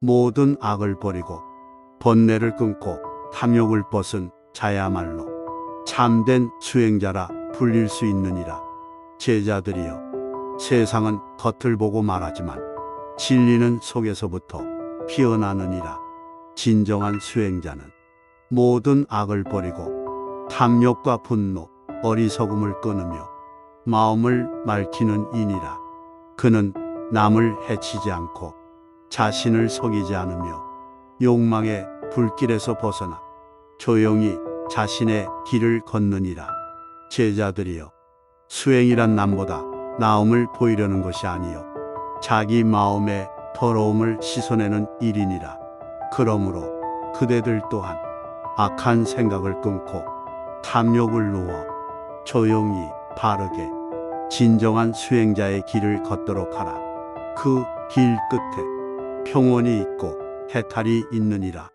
모든 악을 버리고 번뇌를 끊고 탐욕을 벗은 자야말로 참된 수행자라 불릴 수 있느니라. 제자들이여, 세상은 겉을 보고 말하지만 진리는 속에서부터 피어나느니라. 진정한 수행자는 모든 악을 버리고 탐욕과 분노, 어리석음을 끊으며 마음을 맑히는 이니라. 그는 남을 해치지 않고 자신을 속이지 않으며 욕망의 불길에서 벗어나 조용히 자신의 길을 걷느니라. 제자들이여, 수행이란 남보다 나음을 보이려는 것이 아니요 자기 마음의 더러움을 씻어내는 일이니라. 그러므로 그대들 또한 악한 생각을 끊고 탐욕을 누워 조용히 바르게 진정한 수행자의 길을 걷도록 하라. 그 길 끝에 평온이 있고 해탈이 있느니라.